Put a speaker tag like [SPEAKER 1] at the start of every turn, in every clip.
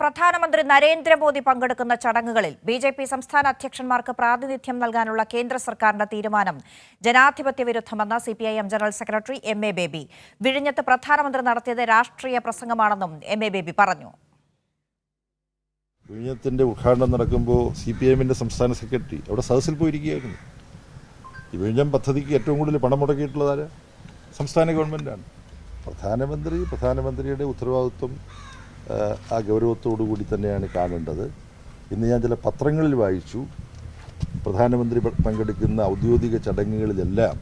[SPEAKER 1] പ്രധാനമന്ത്രി നരേന്ദ്രമോദി പങ്കെടുക്കുന്ന ചടങ്ങുകളിൽ ബി ജെ പി സംസ്ഥാന അധ്യക്ഷന്മാർക്ക് പ്രാതിനിധ്യം നൽകാനുള്ള കേന്ദ്ര സർക്കാരിന്റെ തീരുമാനം ജനാധിപത്യ വിരുദ്ധമെന്ന് C P I M general secretary M A Baby. വിഴിഞ്ഞത്ത് പ്രധാനമന്ത്രി നടത്തിയത് രാഷ്ട്രീയ പ്രസംഗമാണെന്നും എം എ ബേബി പറഞ്ഞു.
[SPEAKER 2] വിഴിഞ്ഞത്തിന്റെ ഉദ്ഘാടനം നടക്കുമ്പോൾ സി പി എമ്മിന്റെ സംസ്ഥാന സെക്രട്ടറി അവിടെ സദസ്സിൽ പോയിരിക്കുകയായിരുന്നു. വിഴിഞ്ഞം പദ്ധതിക്ക് ഏറ്റവും കൂടുതൽ പണം മുടക്കിയിട്ടുള്ളത് സംസ്ഥാന ഗവൺമെന്റാണ്. പ്രധാനമന്ത്രി പ്രധാനമന്ത്രിയുടെ ഉത്തരവാദിത്വം ആ, ഗൗരവത്തോടു കൂടി തന്നെയാണ് കാണേണ്ടത്. ഇന്ന് ഞാൻ ചില പത്രങ്ങളിൽ വായിച്ചു. പ്രധാനമന്ത്രി പങ്കെടുക്കുന്ന ഔദ്യോഗിക ചടങ്ങുകളിലെല്ലാം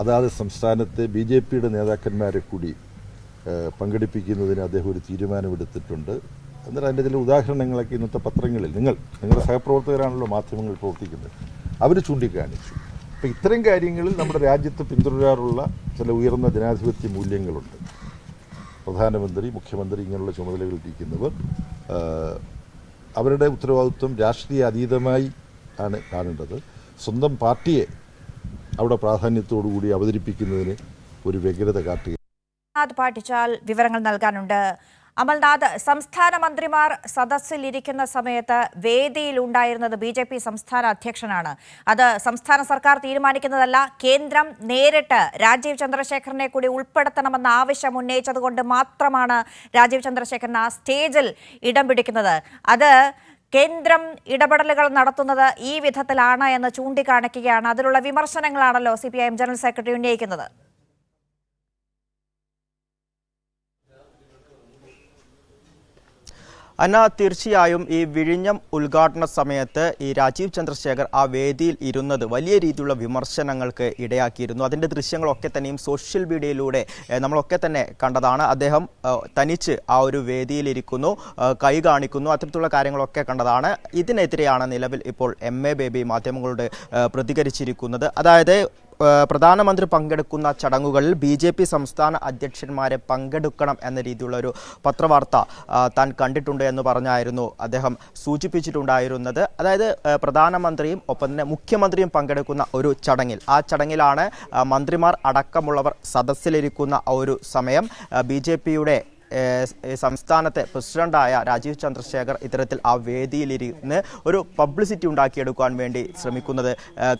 [SPEAKER 2] അതാത് സംസ്ഥാനത്തെ ബി ജെ പിയുടെ നേതാക്കന്മാരെ കൂടി പങ്കെടുപ്പിക്കുന്നതിന് അദ്ദേഹം ഒരു തീരുമാനമെടുത്തിട്ടുണ്ട്. എന്നിട്ട് അതിന്റെ ചില ഉദാഹരണങ്ങളൊക്കെ ഇന്നത്തെ പത്രങ്ങളിൽ നിങ്ങൾ നിങ്ങളുടെ സഹപ്രവർത്തകരാണല്ലോ മാധ്യമങ്ങൾ പ്രവർത്തിക്കുന്നത്. അവർ ചൂണ്ടിക്കാണിച്ചു. അപ്പോൾ ഇത്തരം കാര്യങ്ങളിൽ നമ്മുടെ രാജ്യത്ത് പിന്തുടരാറുള്ള ചില ഉയർന്ന ജനാധിപത്യ മൂല്യങ്ങളുണ്ട്. പ്രധാനമന്ത്രി മുഖ്യമന്ത്രി ഇങ്ങനെയുള്ള ചുമതലകൾ ഇരിക്കുന്നവർ അവരുടെ ഉത്തരവാദിത്വം രാഷ്ട്രീയ അതീതമായി ആണ് കാണേണ്ടത്. സ്വന്തം പാർട്ടിയെ അവിടെ പ്രാധാന്യത്തോടു കൂടി അവതരിപ്പിക്കുന്നതിന് ഒരു വ്യഗ്രത കാട്ടുക.
[SPEAKER 1] വിവരങ്ങൾ നൽകാനുണ്ട്. അമൽനാഥ് സംസ്ഥാന മന്ത്രിമാർ സദസ്സിൽ ഇരിക്കുന്ന സമയത്ത് വേദിയിൽ ഉണ്ടായിരുന്നത് ബി ജെ പി സംസ്ഥാന അധ്യക്ഷനാണ്. അത് സംസ്ഥാന സർക്കാർ തീരുമാനിക്കുന്നതല്ല കേന്ദ്രം നേരിട്ട് രാജീവ് ചന്ദ്രശേഖരനെ കൂടി ഉൾപ്പെടുത്തണമെന്ന ആവശ്യം ഉന്നയിച്ചതുകൊണ്ട് മാത്രമാണ് രാജീവ് ചന്ദ്രശേഖരൻ ആ സ്റ്റേജിൽ ഇടം പിടിക്കുന്നത്. അത് കേന്ദ്രം ഇടപെടലുകൾ നടത്തുന്നത് ഈ വിധത്തിലാണ് എന്ന് ചൂണ്ടിക്കാണിക്കുകയാണ്. അതിലുള്ള വിമർശനങ്ങളാണല്ലോ സി ജനറൽ സെക്രട്ടറി ഉന്നയിക്കുന്നത്.
[SPEAKER 3] അന്ന തീർച്ചയായും ഈ വിഴിഞ്ഞം ഉദ്ഘാടന സമയത്ത് ഈ രാജീവ് ചന്ദ്രശേഖർ ആ വേദിയിൽ ഇരുന്നത് വലിയ രീതിയിലുള്ള വിമർശനങ്ങൾക്ക് ഇടയാക്കിയിരുന്നു. അതിന്റെ ദൃശ്യങ്ങളൊക്കെ തന്നെയും സോഷ്യൽ മീഡിയയിലൂടെ നമ്മളൊക്കെ തന്നെ കണ്ടതാണ്. അദ്ദേഹം തനിച്ച് ആ ഒരു വേദിയിലിരിക്കുന്നു കൈ കാണിക്കുന്നു അത്തരത്തിലുള്ള കാര്യങ്ങളൊക്കെ കണ്ടതാണ്. ഇതിനെതിരെയാണ് നിലവിൽ ഇപ്പോൾ എം എ ബേബി മാധ്യമങ്ങളോട് പ്രതികരിച്ചിരിക്കുന്നത്. അതായത് പ്രധാനമന്ത്രി പങ്കെടുക്കുന്ന ചടങ്ങുകളിൽ ബി ജെ പി സംസ്ഥാന അധ്യക്ഷന്മാരെ പങ്കെടുക്കണം എന്ന രീതിയിലുള്ള ഒരു പത്രവാർത്ത താൻ കണ്ടിട്ടുണ്ട് എന്ന് പറഞ്ഞായിരുന്നു അദ്ദേഹം സൂചിപ്പിച്ചിട്ടുണ്ടായിരുന്നത്. അതായത് പ്രധാനമന്ത്രിയും ഒപ്പം തന്നെ മുഖ്യമന്ത്രിയും പങ്കെടുക്കുന്ന ഒരു ചടങ്ങിൽ. ആ ചടങ്ങിലാണ് മന്ത്രിമാർ അടക്കമുള്ളവർ സദസ്സിലിരിക്കുന്ന ഒരു സമയം ബി ജെ പിയുടെ സംസ്ഥാനത്തെ പ്രസിഡന്റായ രാജീവ് ചന്ദ്രശേഖർ ഇത്തരത്തിൽ ആ വേദിയിലിരുന്ന് ഒരു പബ്ലിസിറ്റി ഉണ്ടാക്കിയെടുക്കുവാൻ വേണ്ടി ശ്രമിക്കുന്നത്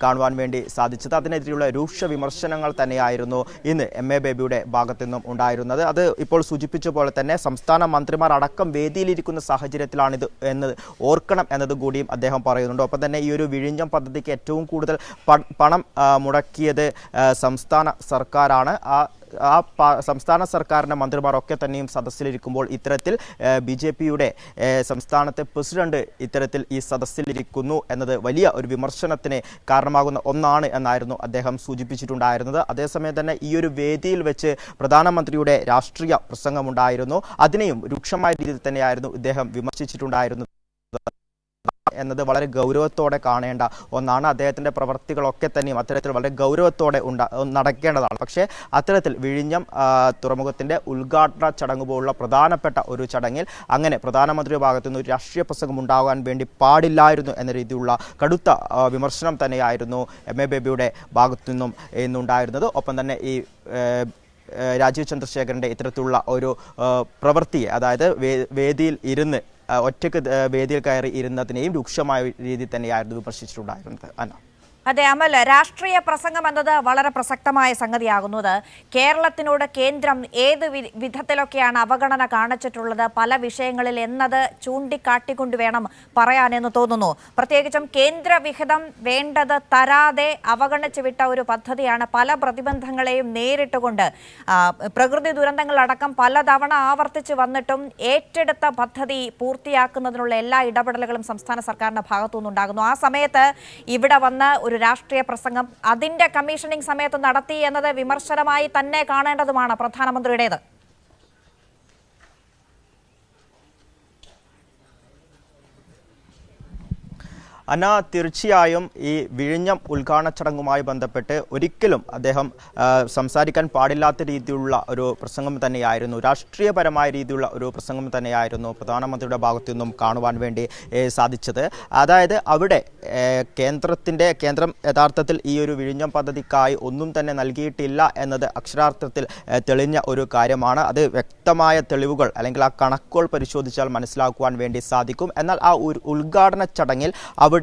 [SPEAKER 3] കാണുവാൻ വേണ്ടി സാധിച്ചത്. അതിനെതിരെയുള്ള രൂക്ഷ വിമർശനങ്ങൾ തന്നെയായിരുന്നു ഇന്ന് എം എ ബേബിയുടെ ഭാഗത്തു നിന്നും ഉണ്ടായിരുന്നത്. അത് ഇപ്പോൾ സൂചിപ്പിച്ച പോലെ തന്നെ സംസ്ഥാന മന്ത്രിമാർ അടക്കം വേദിയിലിരിക്കുന്ന സാഹചര്യത്തിലാണിത് എന്ന് ഓർക്കണം എന്നത് കൂടിയും അദ്ദേഹം പറയുന്നുണ്ട്. ഒപ്പം തന്നെ ഈ ഒരു വിഴിഞ്ഞം പദ്ധതിക്ക് ഏറ്റവും കൂടുതൽ പണം മുടക്കിയത് സംസ്ഥാന സർക്കാരാണ്. ആ ആ സംസ്ഥാന സർക്കാരിന്റെ മന്ത്രിമാർ ഒക്കെ തന്നെയും സദസ്സിലിരിക്കുമ്പോൾ ഇത്തരത്തിൽ ബി ജെ പിയുടെ സംസ്ഥാനത്തെ പ്രസിഡന്റ് ഇത്തരത്തിൽ ഈ സദസ്സിലിരിക്കുന്നു എന്നത് വലിയ ഒരു വിമർശനത്തിന് കാരണമാകുന്ന ഒന്നാണ് എന്നായിരുന്നു അദ്ദേഹം സൂചിപ്പിച്ചിട്ടുണ്ടായിരുന്നത്. അതേസമയം തന്നെ ഈ ഒരു വേദിയിൽ വെച്ച് പ്രധാനമന്ത്രിയുടെ രാഷ്ട്രീയ പ്രസംഗമുണ്ടായിരുന്നു. അതിനെയും രൂക്ഷമായ രീതിയിൽ തന്നെയായിരുന്നു ഇദ്ദേഹം വിമർശിച്ചിട്ടുണ്ടായിരുന്നത്. എന്നത് വളരെ ഗൗരവത്തോടെ കാണേണ്ട ഒന്നാണ്. അദ്ദേഹത്തിന്റെ പ്രവൃത്തികളൊക്കെ തന്നെയും അത്തരത്തിൽ വളരെ ഗൗരവത്തോടെ ഉണ്ടാ നടക്കേണ്ടതാണ്. പക്ഷേ അത്തരത്തിൽ വിഴിഞ്ഞം തുറമുഖത്തിന്റെ ഉദ്ഘാടന ചടങ്ങ് പോലുള്ള പ്രധാനപ്പെട്ട ഒരു ചടങ്ങിൽ അങ്ങനെ പ്രധാനമന്ത്രിയുടെ ഭാഗത്തു നിന്ന് ഒരു രാഷ്ട്രീയ പ്രസംഗം ഉണ്ടാകാൻ വേണ്ടി പാടില്ലായിരുന്നു എന്ന രീതിയിലുള്ള കടുത്ത വിമർശനം തന്നെയായിരുന്നു എം. എ. ബേബിയുടെ ഭാഗത്തു നിന്നും ഇന്നുണ്ടായിരുന്നത്. ഒപ്പം തന്നെ ഈ രാജീവ് ചന്ദ്രശേഖരന്റെ ഇത്തരത്തിലുള്ള ഒരു പ്രവൃത്തിയെ അതായത് വേദിയിൽ ഇരുന്ന് ഒറ്റയ്ക്ക് ഏഹ് വേദിയിൽ കയറി ഇരുന്നതിനെയും രൂക്ഷമായ രീതിയിൽ തന്നെയായിരുന്നു വിമർശിച്ചിട്ടുണ്ടായിരുന്നത് അന്ന.
[SPEAKER 1] അതെ അമൽ രാഷ്ട്രീയ പ്രസംഗം എന്നത് വളരെ പ്രസക്തമായ സംഗതിയാകുന്നത്. കേരളത്തിനോട് കേന്ദ്രം ഏത് വിധത്തിലൊക്കെയാണ് അവഗണന കാണിച്ചിട്ടുള്ളത് പല വിഷയങ്ങളിൽ എന്നത് ചൂണ്ടിക്കാട്ടിക്കൊണ്ട് വേണം പറയാനെന്ന് തോന്നുന്നു. പ്രത്യേകിച്ചും കേന്ദ്ര വിഹിതം വേണ്ടത് തരാതെ അവഗണിച്ചു വിട്ട ഒരു പദ്ധതിയാണ് പല പ്രതിബന്ധങ്ങളെയും നേരിട്ടുകൊണ്ട് പ്രകൃതി ദുരന്തങ്ങളടക്കം പലതവണ ആവർത്തിച്ചു വന്നിട്ടും ഏറ്റെടുത്ത പദ്ധതി പൂർത്തിയാക്കുന്നതിനുള്ള എല്ലാ ഇടപെടലുകളും സംസ്ഥാന സർക്കാരിന്റെ ഭാഗത്തുനിന്നുണ്ടാകുന്നു. ആ സമയത്ത് ഇവിടെ വന്ന് ഒരു രാഷ്ട്രീയ പ്രസംഗം അതിന്റെ കമ്മീഷനിങ് സമയത്ത് നടത്തി എന്നത് വിമർശനമായി തന്നെ കാണേണ്ടതുമാണ് പ്രധാനമന്ത്രിയുടേത്.
[SPEAKER 3] അന്ന തീർച്ചയായും ഈ വിഴിഞ്ഞം ഉദ്ഘാടന ചടങ്ങുമായി ബന്ധപ്പെട്ട് ഒരിക്കലും അദ്ദേഹം സംസാരിക്കാൻ പാടില്ലാത്ത രീതിയിലുള്ള ഒരു പ്രസംഗം തന്നെയായിരുന്നു. രാഷ്ട്രീയപരമായ രീതിയിലുള്ള ഒരു പ്രസംഗം തന്നെയായിരുന്നു പ്രധാനമന്ത്രിയുടെ ഭാഗത്തു നിന്നും കാണുവാൻ വേണ്ടി സാധിച്ചത്. അതായത് അവിടെ കേന്ദ്രത്തിന്റെ കേന്ദ്രം യഥാർത്ഥത്തിൽ ഈ ഒരു വിഴിഞ്ഞം പദ്ധതിക്കായി ഒന്നും തന്നെ നൽകിയിട്ടില്ല എന്നത് അക്ഷരാർത്ഥത്തിൽ തെളിഞ്ഞ ഒരു കാര്യമാണ്. അത് വ്യക്തമായ തെളിവുകൾ അല്ലെങ്കിൽ ആ കണക്കുകൾ പരിശോധിച്ചാൽ മനസ്സിലാക്കുവാൻ വേണ്ടി സാധിക്കും. എന്നാൽ ആ ഉദ്ഘാടന ചടങ്ങിൽ അവിടെ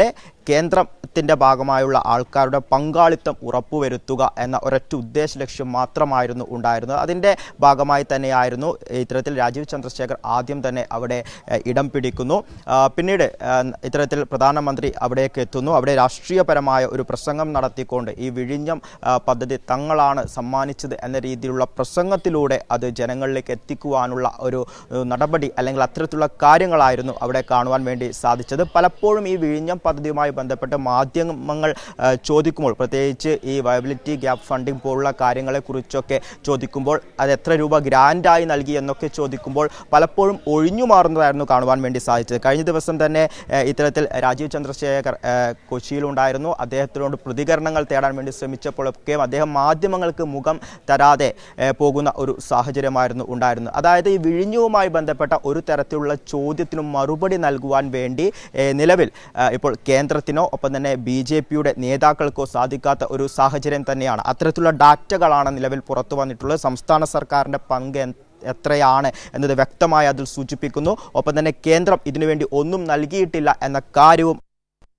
[SPEAKER 3] കേന്ദ്രത്തിന്റെ ഭാഗമായുള്ള ആൾക്കാരുടെ പങ്കാളിത്തം ഉറപ്പുവരുത്തുക എന്ന ഒരൊറ്റ ഉദ്ദേശ ലക്ഷ്യം മാത്രമായിരുന്നു ഉണ്ടായിരുന്നത്. അതിന്റെ ഭാഗമായി തന്നെയായിരുന്നു ഇത്തരത്തിൽ രാജീവ് ചന്ദ്രശേഖർ ആദ്യം തന്നെ അവിടെ ഇടം പിടിക്കുന്നു. പിന്നീട് ഇത്തരത്തിൽ പ്രധാനമന്ത്രി അവിടേക്ക് എത്തുന്നു. അവിടെ രാഷ്ട്രീയപരമായ ഒരു പ്രസംഗം നടത്തിക്കൊണ്ട് ഈ വിഴിഞ്ഞം പദ്ധതി തങ്ങളാണ് സമ്മാനിച്ചത് എന്ന രീതിയിലുള്ള പ്രസംഗത്തിലൂടെ അത് ജനങ്ങളിലേക്ക് എത്തിക്കുവാനുള്ള ഒരു നടപടി അല്ലെങ്കിൽ അത്തരത്തിലുള്ള കാര്യങ്ങളായിരുന്നു അവിടെ കാണുവാൻ വേണ്ടി സാധിച്ചത്. പലപ്പോഴും ഈ വിഴിഞ്ഞം പദ്ധതിയുമായി ബന്ധപ്പെട്ട് മാധ്യമങ്ങൾ ചോദിക്കുമ്പോൾ പ്രത്യേകിച്ച് ഈ വയബിലിറ്റി ഗ്യാപ്പ് ഫണ്ടിംഗ് പോലുള്ള കാര്യങ്ങളെക്കുറിച്ചൊക്കെ ചോദിക്കുമ്പോൾ അത് എത്ര രൂപ ഗ്രാൻഡായി നൽകി എന്നൊക്കെ ചോദിക്കുമ്പോൾ പലപ്പോഴും ഒഴിഞ്ഞു മാറുന്നതായിരുന്നു കാണുവാൻ വേണ്ടി സാധിച്ചത്. കഴിഞ്ഞ ദിവസം തന്നെ ഇത്തരത്തിൽ രാജീവ് ചന്ദ്രശേഖർ കൊച്ചിയിലുണ്ടായിരുന്നു അദ്ദേഹത്തിനോട് പ്രതികരണങ്ങൾ തേടാൻ വേണ്ടി ശ്രമിച്ചപ്പോഴൊക്കെയും അദ്ദേഹം മാധ്യമങ്ങൾക്ക് മുഖം തരാതെ പോകുന്ന ഒരു സാഹചര്യമായിരുന്നു ഉണ്ടായിരുന്നത്. അതായത് ഈ വിഴിഞ്ഞുവുമായി ബന്ധപ്പെട്ട ഒരു തരത്തിലുള്ള ചോദ്യത്തിനും മറുപടി നൽകുവാൻ വേണ്ടി നിലവിൽ ഇപ്പോൾ കേന്ദ്രത്തിനോ ഒപ്പം തന്നെ ബി ജെ പിയുടെ നേതാക്കൾക്കോ സാധിക്കാത്ത ഒരു സാഹചര്യം തന്നെയാണ്. അത്തരത്തിലുള്ള ഡാറ്റകളാണ് നിലവിൽ പുറത്തു വന്നിട്ടുള്ളത്. സംസ്ഥാന സർക്കാരിന്റെ പങ്ക് എത്രയാണ് എന്നത് വ്യക്തമായി അതിൽ സൂചിപ്പിക്കുന്നു. ഒപ്പം തന്നെ കേന്ദ്രം ഇതിനുവേണ്ടി ഒന്നും നൽകിയിട്ടില്ല എന്ന കാര്യവും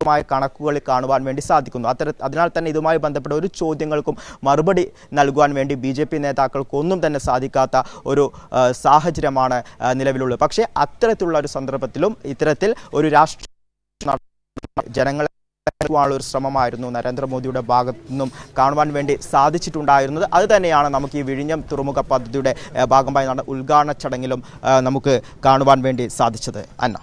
[SPEAKER 3] മായ കണക്കുകളിൽ കാണുവാൻ വേണ്ടി സാധിക്കുന്നു. അത്തര അതിനാൽ തന്നെ ഇതുമായി ബന്ധപ്പെട്ട ഒരു ചോദ്യങ്ങൾക്കും മറുപടി നൽകുവാൻ വേണ്ടി ബി ജെ പി നേതാക്കൾക്കൊന്നും തന്നെ സാധിക്കാത്ത ഒരു സാഹചര്യമാണ് നിലവിലുള്ളത്. പക്ഷേ അത്തരത്തിലുള്ള ഒരു സന്ദർഭത്തിലും ഇത്തരത്തിൽ ഒരു രാഷ്ട്രീയ ജനങ്ങളെ ഒരു ശ്രമമായിരുന്നു നരേന്ദ്രമോദിയുടെ ഭാഗത്തു നിന്നും കാണുവാൻ വേണ്ടി സാധിച്ചിട്ടുണ്ടായിരുന്നത്. അത് തന്നെയാണ് നമുക്ക് ഈ വിഴിഞ്ഞം തുറമുഖ പദ്ധതിയുടെ ഭാഗമായി നടന്ന ഉദ്ഘാടന ചടങ്ങിലും നമുക്ക് കാണുവാൻ വേണ്ടി സാധിച്ചത്. അന്ന.